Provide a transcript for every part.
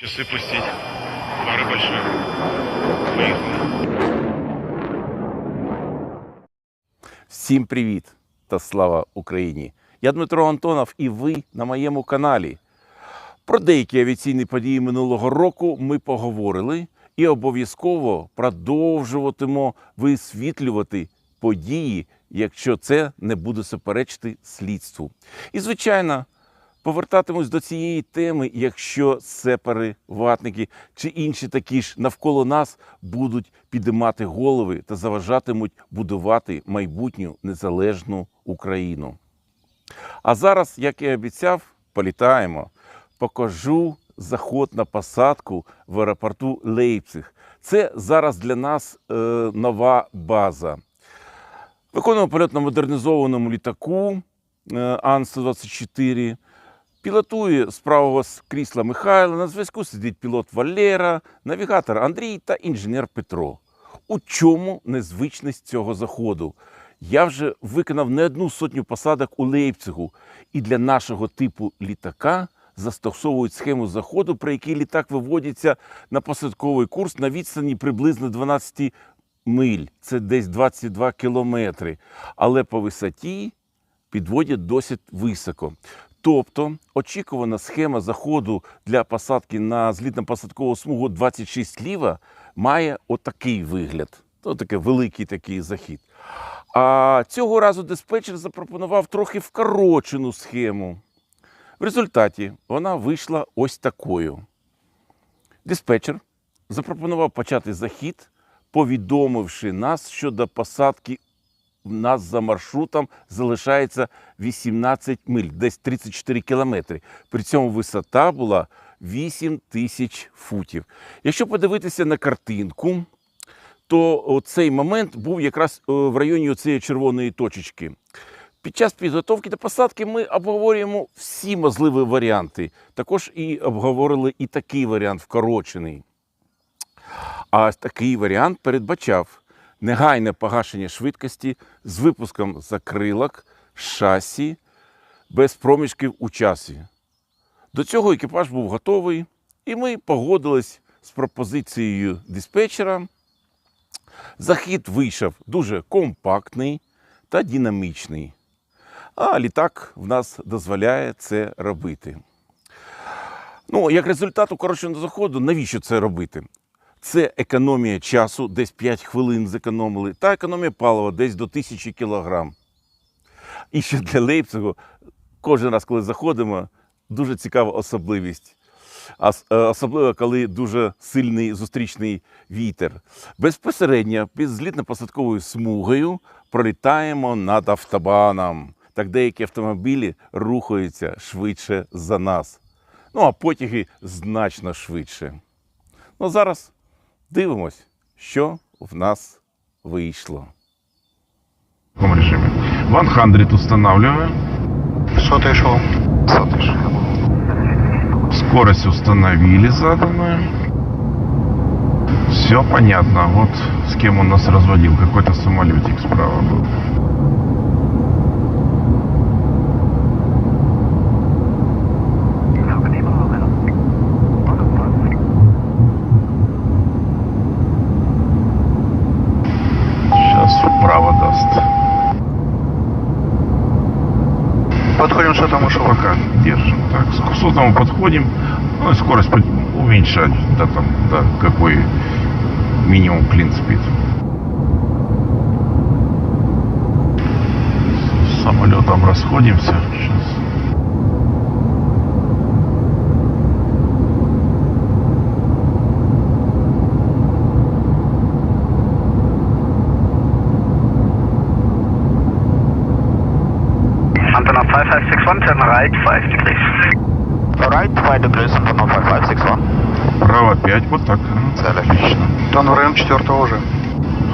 Часы пустить. Пара большая. Поехали. Всім привіт та слава Україні! Я Дмитро Антонов і ви на моєму каналі. Про деякі авіаційні події минулого року ми поговорили і обов'язково продовжуватимо висвітлювати події, якщо це не буде суперечити слідству. І, звичайно, повертатимусь до цієї теми, якщо сепари, ватники чи інші такі ж навколо нас будуть підіймати голови та заважатимуть будувати майбутню незалежну Україну. А зараз, як і обіцяв, політаємо. Покажу заход на посадку в аеропорту Лейпциг. Це зараз для нас е, нова база. Виконуємо польот на модернізованому літаку е, Ан-124. Пілотує з правого крісла Михайло. На зв'язку сидить пілот Валера, навігатор Андрій та інженер Петро. У чому незвичність цього заходу? Я вже виконав не одну сотню посадок у Лейпцигу, і для нашого типу літака застосовують схему заходу, при якій літак виводиться на посадковий курс на відстані приблизно 12 миль. Це десь 22 кілометри. Але по висоті підводять досить високо. Тобто очікувана схема заходу для посадки на злітно-посадкову смугу 26 ліва має отакий вигляд. Ну, таке великий такий захід. А цього разу диспетчер запропонував трохи вкорочену схему. В результаті вона вийшла ось такою. Диспетчер запропонував почати захід, повідомивши нас, що до посадки в нас за маршрутом залишається 18 миль, десь 34 кілометри. При цьому висота була 8 тисяч футів. Якщо подивитися на картинку, то цей момент був якраз е, в районі цієї червоної точечки. Під час підготовки до посадки ми обговорюємо всі можливі варіанти. Також і обговорили і такий варіант вкорочений. А такий варіант передбачав негайне погашення швидкості з випуском закрилок, шасі, без проміжків у часі. До цього екіпаж був готовий, і ми погодились з пропозицією диспетчера. Захід вийшов дуже компактний та динамічний. А літак в нас дозволяє це робити. Ну, як результат укороченого заходу, навіщо це робити? Це економія часу, десь 5 хвилин зекономили, та економія палива десь до 1000 кілограм. І ще для Лейпцигу, кожен раз, коли заходимо, дуже цікава особливість. Е, Особливо, коли дуже сильний зустрічний вітер. Безпосередньо під злітно-посадковою смугою пролітаємо над автобаном. Так деякі автомобілі рухаються швидше за нас. Ну а потяги значно швидше. Ну, зараз дивимось, що в нас вийшло. В каком режиме? 100 устанавливаем. Сотый шел. Сотый шел. Скорость установили заданную. Все понятно. Вот с кем он нас разводил. Какой-то самолетик справа был. Сейчас вправо даст. Подходим, что там ушел. Пока держим. Так, к сотому подходим. Ну, скорость уменьшать до, там, до какой минимум клин спид. Самолетом расходимся. Сейчас. Antenna 5561, turn right 5 degrees. Right, 5 degrees, Antonov 5561. Право 5, вот так. Цель. Отлично. Тон в район четвертого уже.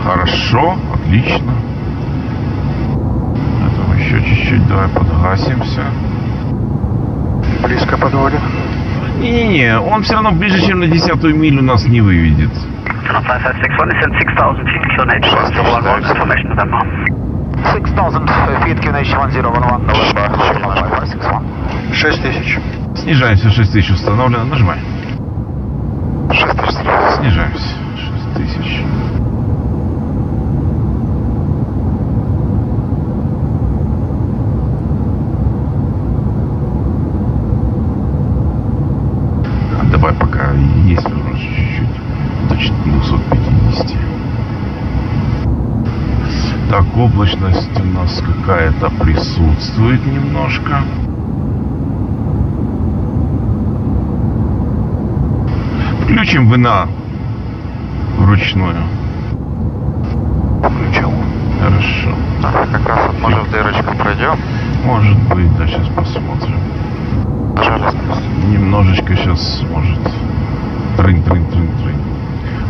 Хорошо, отлично. Это еще чуть-чуть, давай подгасимся. Близко подводит. Не-не-не, он все равно ближе, чем на десятую милю нас не выведет. Antenna 5561 is in 6000 feet, QNH, Just so one nice. confirmation November. 6000 feet, QNH 1011, November, 5561. 6 тысяч. Снижаемся 6000 установлено. Нажимай. 6 тысяч. Снижаемся. 6 тысяч. Давай пока есть возможность чуть-чуть точно 250. Так, облачность у нас какая-то присутствует немножко. Включим вина вручную. Включил. Хорошо. Так, как раз вот может в дырочку пройдем. Может быть, да, сейчас посмотрим. Пожалуйста. Немножечко сейчас может. Трынь, трынь, трынь, трынь.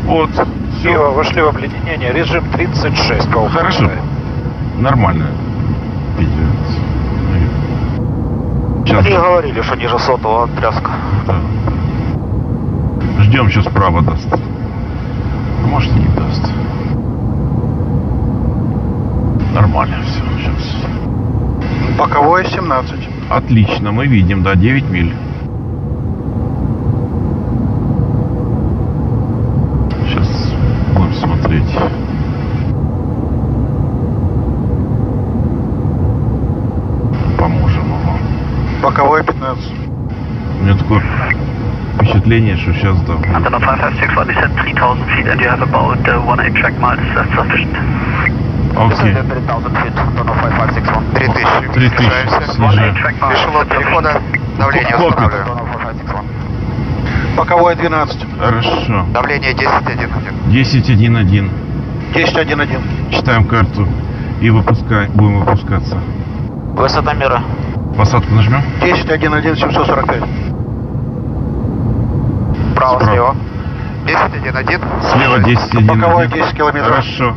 Вот. Все. Киева вошли в обледенение, режим 36 по Хорошо. Нормально. Идет. Сейчас. говорили, что ниже сотого тряска. Да. Ждем, сейчас право даст. А может и не даст. Нормально все. Сейчас. Боковое 17. Отлично, мы видим, да, 9 миль. Сейчас будем смотреть. Поможем ему. Боковое 15. У меня такое впечатление, что сейчас будет. Antenna 5561, you said 3000 feet and you have about uh, 1 8 track miles. That's sufficient. Окей. 3000 feet, Tono 5561. 3000. 3000 1 снижаем. 8 track miles. Эшелон перехода. Давление устанавливаем. Tono 5561. Боковое 12. Хорошо. Давление 10.1.1. 10.1.1. 10.1.1. Читаем карту и выпускаем. Будем выпускаться. Высота мира. Посадку нажмем. 10.1.1 745. Право, Справа. слева. 10.1.1. Слева 10.1.1. Боковое 10 километров. Хорошо.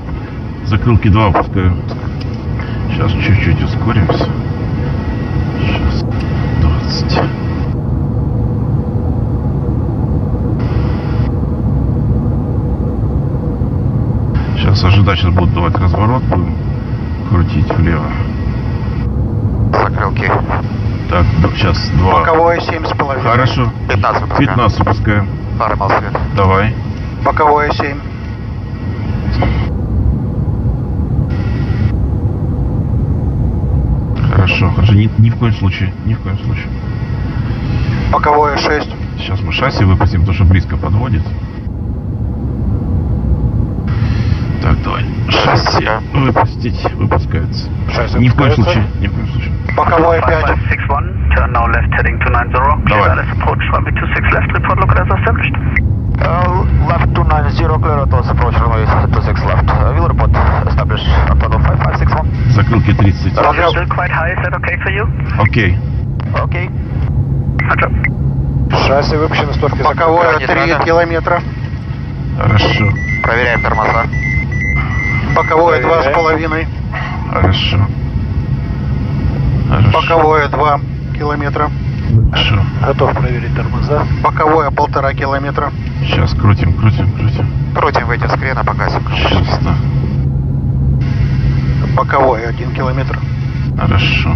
Закрылки 2 выпускаю. Сейчас чуть-чуть ускоримся. Сейчас 20. Сейчас ожидать, сейчас будут давать разворот, будем крутить влево. Так, сейчас 2. Боковое 7,5. Хорошо. 15 выпускаем. 15 выпускаем. Фары мал свет. Давай. Боковое 7. Хорошо, хорошо. Ни, ни в коем случае. Ни в коем случае. Боковое 6. Сейчас мы шасси выпустим, потому что близко подводит. Так, давай. Шасси выпустить. Выпускается. Шасси Ни в коем случае. Ни в коем случае. Боковое 5. 5561, turn now left heading to 90. Давай. Clear as approach, runway 26 left, report local as established. Uh, left 290, clear to approach runway 26 left. Uh, will report establish Antonov 5561. Закрылки 30. You're still quite high, is that okay for you? Окей. Окей. Шасси выпущено стопки. Боковое Не 3 надо. километра. Хорошо. Проверяем тормоза. Боковое Проверяем. 2,5. Хорошо. Хорошо. Боковое 2 километра. Хорошо. Готов проверить тормоза. Боковое полтора километра. Сейчас крутим, крутим, крутим. Крутим выйти с крена, погасим. Сейчас, да. Боковое 1 километр. Хорошо.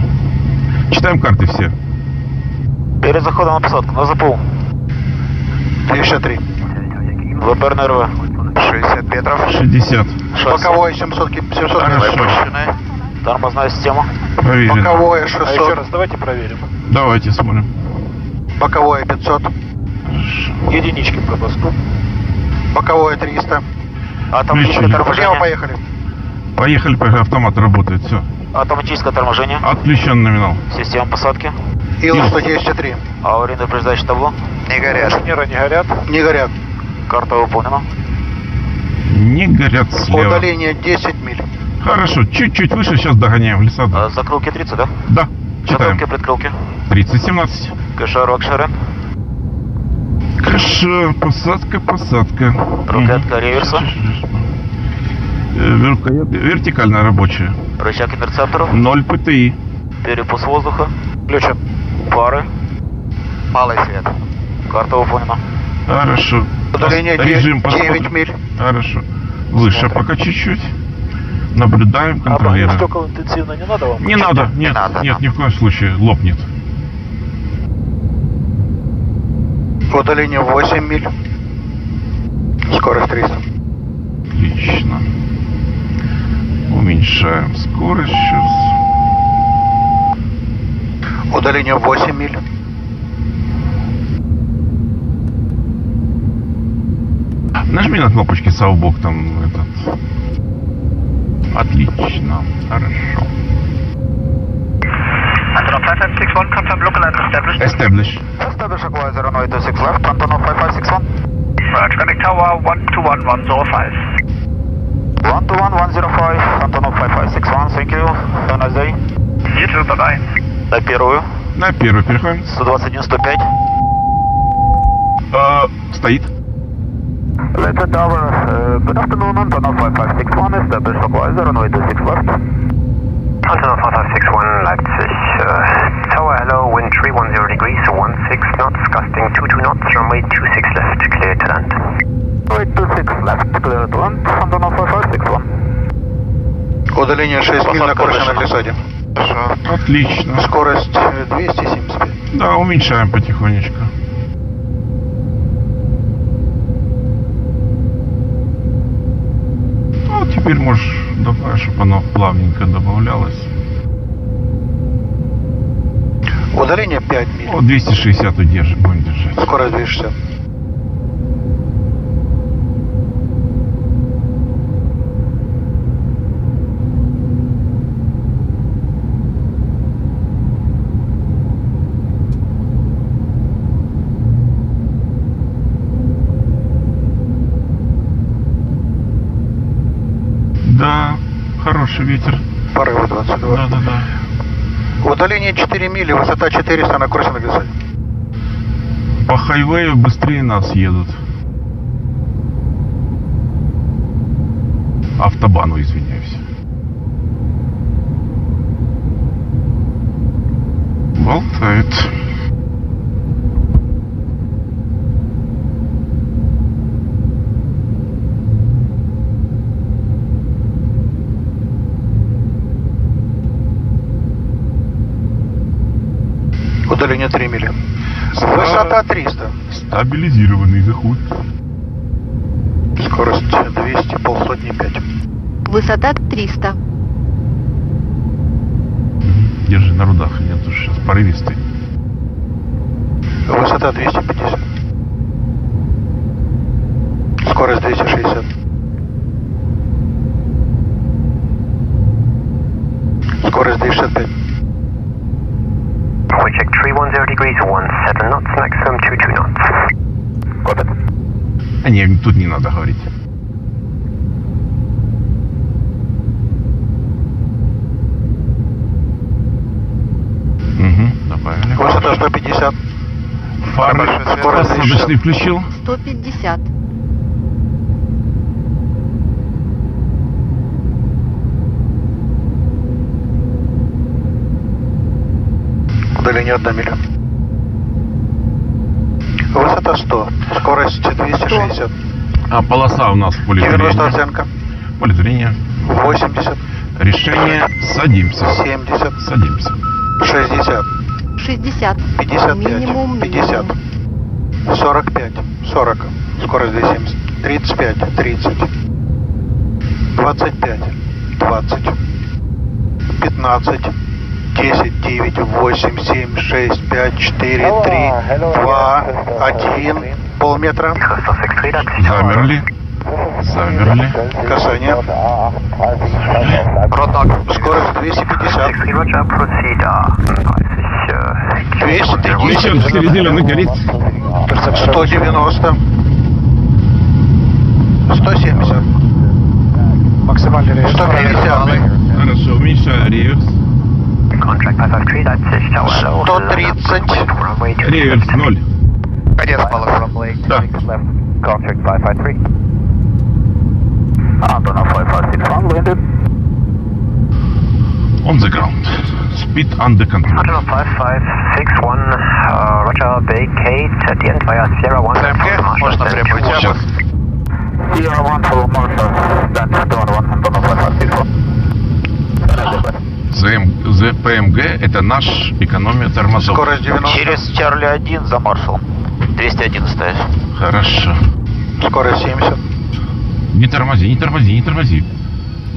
Читаем карты все. Перед заходом на посадку, на ЗПУ. 203. ВПР НРВ. 60 метров. 60. Боковое 700, ки- 700 Хорошо. метров. Тормозная система. Проверено. Боковое А 600. давайте проверим. Давайте смотрим. Боковое 500. Хорошо. Единички по посту. Боковое 300. Автоматическое Включили. Влево торможение. поехали. Поехали, поехали. Автомат работает. Все. Автоматическое торможение. Отключен номинал. Система посадки. Ил-110-3. Аварийное упреждающее табло. Не горят. Инженеры не горят. Не горят. Карта выполнена. Не горят слева. Удаление 10 миль. Хорошо. Чуть-чуть выше. Сейчас догоняем. Леса. А, Закрылки 30, да? Да. Читаем. Закрылки, предкрылки. 30-17. Кэшер, Акшерен. Хорошо. Посадка, посадка. Рукоятка реверса. Э, рукоятка Вертикальная рабочая. Рычаг интерцептора. 0 ПТИ. Перепуск воздуха. Включен. Фары. Малый свет. Карта выполнена. Хорошо. Удаление Режим 9, посмотрим. миль. Хорошо. Выше пока чуть-чуть. Наблюдаем, А контролируем. стекол интенсивно не надо вам? Не надо, нет, надо, нет, ни в коем случае лопнет. Удаление 8 миль. Скорость 300. Отлично. Уменьшаем скорость сейчас. Удаление 8 миль. Нажми на кнопочки Саубок там этот. Отлично. Хорошо. Antonov 5561, confirm local and established. Establish. Establish Aqua 0926 left, Antonov 5561. Roger, connect tower 121105. 121 105, Antonov 5561, thank you. Have a nice day. You too, bye-bye. На первую. На первый переходим. 121 105. Э, стоит. Let's tower. Uh, good afternoon, Antonov 5561, establish Aqua 0926 left. Antonov 5561 Leipzig. Uh, tower hello, wind 310 degrees, 16 knots, gusting 22 knots, runway 26 left, clear to land. 0826 left, clear to land, Antonov 5561. Удаление 6 миль на курсе на глиссаде. Хорошо. Отлично. Скорость э, 275. Да, уменьшаем потихонечку. Теперь можешь добавить, чтобы оно плавненько добавлялось. Удаление 5 миль. Вот 260 удержим, будем держать. Скорость 260. Да, хороший ветер. Порывы 22. Да, да, да. Удаление 4 мили, высота 400 на курсе на глиссаде. По хайвею быстрее нас едут. Автобану, извиняюсь. Болтает. Удаление 3 мили. Высота 300. Стабилизированный заход. Скорость 200, полсотни 5. Высота 300. Держи на рудах, я тут сейчас порывистый. Высота 250. Скорость 260. Скорость 265. We check 310 degrees, 17 knots, maximum 22 knots. А не, тут не надо говорить. Угу, добавили. Высота 150. Фары скорость включил. 150. Удаление 1 миля. Высота 100. Скорость 260. А полоса у нас в поле 90 зрения. оценка. Поле зрения. 80. Решение. Садимся. 70. Садимся. 60. 60. 55. Минимум, 50. минимум. 45. 40. Скорость 270. 35. 30. 25. 20. 15. 10, 9, 8, 7, 6, 5, 4, 3, 2, 1. Полметра. Sussex 3 Leipzig tower. Замерли. Замерли. Касание. Скорость 250. 3 Roger, proceed uh, 30, uh, 230. Четыре зеленый горит. 190. 170. Максимальный рейс. 150. Хорошо, уменьшаю реверс. Contract 553 Leipzig tower hello. 130. Runway 26 Реверс left. ноль. Конец малыш. Да. Contract 553. Antonov 5561, landed. On the ground. Speed under control. Antonov 5561, uh, Roger, vacate at the end via Sierra 1. ТМГ, можно требовать. Сейчас. Sierra 1 for Marshall, stand 1, Antonov 5561. ЗПМГ это наш экономия тормозов. Скорость 90. Через Чарли 1 за Маршал. 211 Хорошо. Скорость 70. Не тормози, не тормози, не тормози.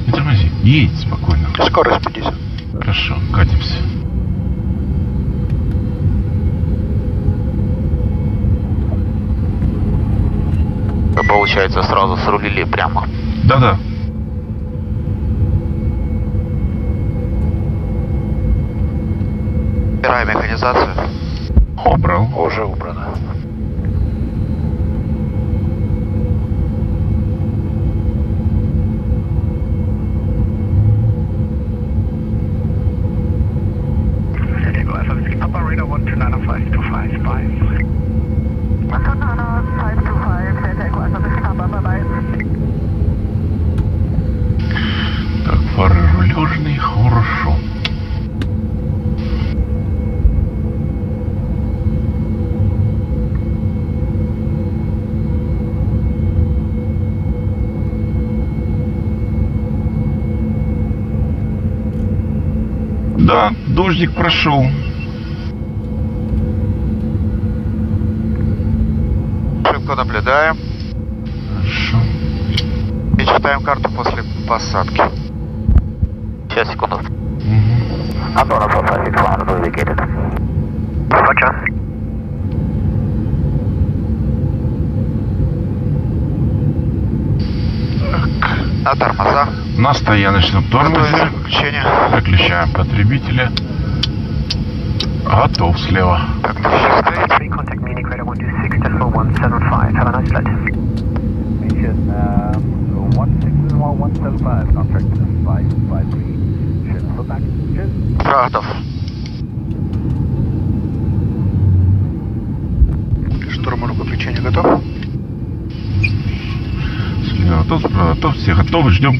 Не тормози. Едь спокойно. Скорость 50. Хорошо, катимся. получается, сразу срулили прямо. Да-да. Убираем механизацию. Убрал. Уже убрано. Operator 1290525. Так, фары рулежные, хорошо. Да, дождик прошел. Ошибку наблюдаем. Хорошо. И читаем карту после посадки. Сейчас, секунду. Мгм. Antonov 4561 will indicated. Roger. На тормоза. На стояночном тормозе. Выключаем потребителя. Готов слева. Так, движение стоит. 3 contact me, Equator 126, decimal 175. Have a nice flight. Готов. Штурман к выключению готов? Слева готов, справа готов. Все готовы. Ждем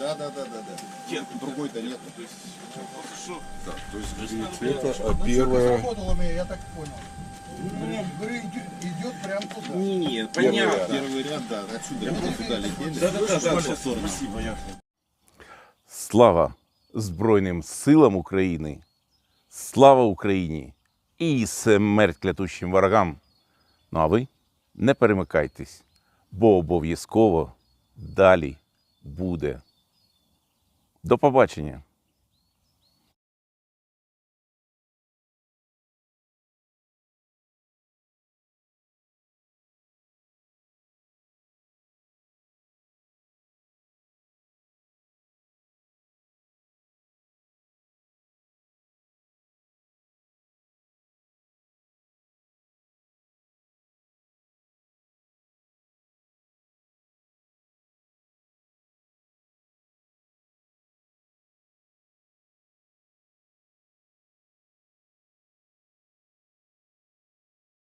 Да, да, да, да, да. Другой-то нет. То есть, да, то есть это а первое. я так понял. идет прям туда. Нет, понятно. Первый ряд, да, отсюда мы сюда летели. Да, да, да, да, спасибо, я. Слава Збройним силам України! Слава Україні! І смерть клятущим ворогам! Ну а ви не перемикайтесь, бо обов'язково далі буде. До побачення!